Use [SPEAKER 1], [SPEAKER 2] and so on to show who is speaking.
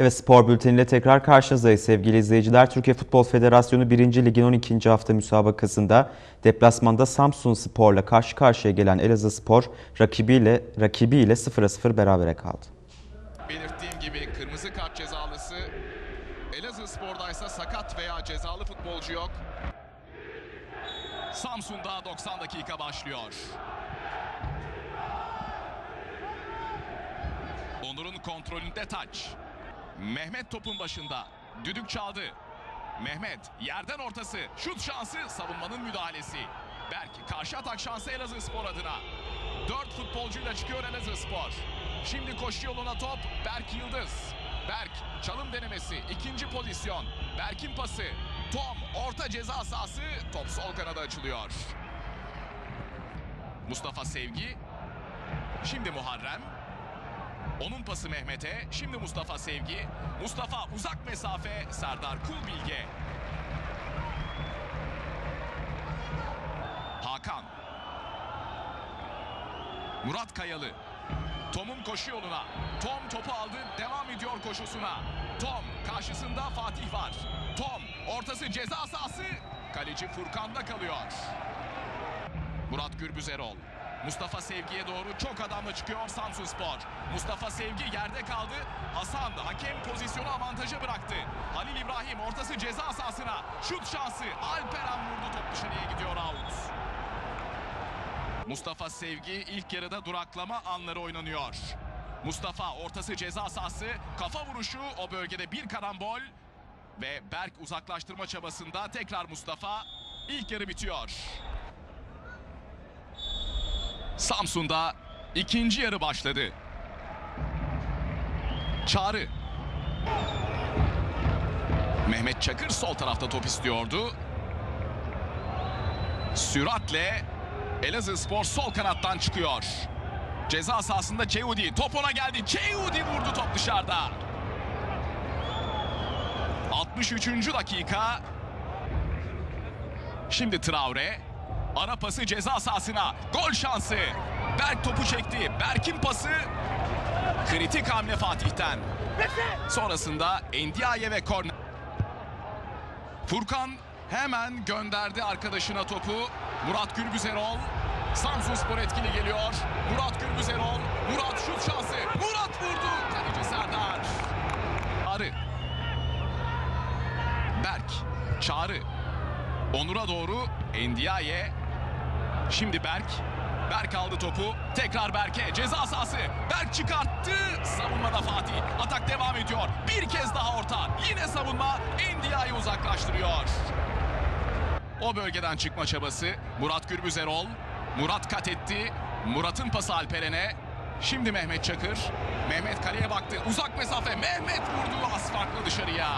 [SPEAKER 1] Evet spor bülteniyle tekrar karşınızdayız sevgili izleyiciler. Türkiye Futbol Federasyonu 1. Lig'in 12. hafta müsabakasında deplasmanda Samsun Spor'la karşı karşıya gelen Elazığ Spor rakibiyle rakibiyle 0'a 0 berabere kaldı.
[SPEAKER 2] Belirttiğim gibi kırmızı kart cezalısı Elazığ Spor'daysa sakat veya cezalı futbolcu yok. Samsun'da 90 dakika başlıyor. Onur'un kontrolünde taç. Mehmet topun başında. Düdük çaldı. Mehmet yerden ortası. Şut şansı savunmanın müdahalesi. Berk karşı atak şansı Elazığ Spor adına. Dört futbolcuyla çıkıyor Elazığ Spor. Şimdi koşu yoluna top Berk Yıldız. Berk çalım denemesi ikinci pozisyon. Berk'in pası. Tom orta ceza sahası top sol kanada açılıyor. Mustafa Sevgi. Şimdi Muharrem. Onun pası Mehmet'e. Şimdi Mustafa Sevgi. Mustafa uzak mesafe. Serdar Kulbilge. Hakan. Murat Kayalı. Tom'un koşu yoluna. Tom topu aldı. Devam ediyor koşusuna. Tom karşısında Fatih var. Tom ortası ceza sahası. Kaleci Furkan'da kalıyor. Murat Gürbüz Erol. Mustafa Sevgi'ye doğru çok adamla çıkıyor Samsun Spor. Mustafa Sevgi yerde kaldı. Hasan hakem pozisyonu avantajı bıraktı. Halil İbrahim ortası ceza sahasına. Şut şansı. Alperen vurdu top dışarıya gidiyor out. Mustafa Sevgi ilk yarıda duraklama anları oynanıyor. Mustafa ortası ceza sahası. Kafa vuruşu o bölgede bir karambol. Ve Berk uzaklaştırma çabasında tekrar Mustafa. İlk yarı bitiyor. Samsun'da ikinci yarı başladı. Çağrı. Mehmet Çakır sol tarafta top istiyordu. Süratle Elazığ Spor sol kanattan çıkıyor. Ceza sahasında Ceudi. Top ona geldi. Ceudi vurdu top dışarıda. 63. dakika. Şimdi Traore. Ara pası ceza sahasına. Gol şansı. Berk topu çekti. Berk'in pası. Kritik hamle Fatih'ten. Sonrasında Endiaye ve korner. Furkan hemen gönderdi arkadaşına topu. Murat Gürbüz Erol. Samsun Spor etkili geliyor. Murat Gürbüz Erol. Murat şut şansı. Murat vurdu. Kaleci Serdar. Arı. Berk. Çağrı. Onur'a doğru Endiaye. Şimdi Berk. Berk aldı topu. Tekrar Berk'e. Ceza sahası. Berk çıkarttı. Savunmada Fatih. Atak devam ediyor. Bir kez daha orta. Yine savunma. Endiaye uzaklaştırıyor. O bölgeden çıkma çabası. Murat Gürbüz Erol. Murat kat etti. Murat'ın pası Alperen'e. Şimdi Mehmet Çakır. Mehmet kaleye baktı. Uzak mesafe. Mehmet vurdu az farklı dışarıya.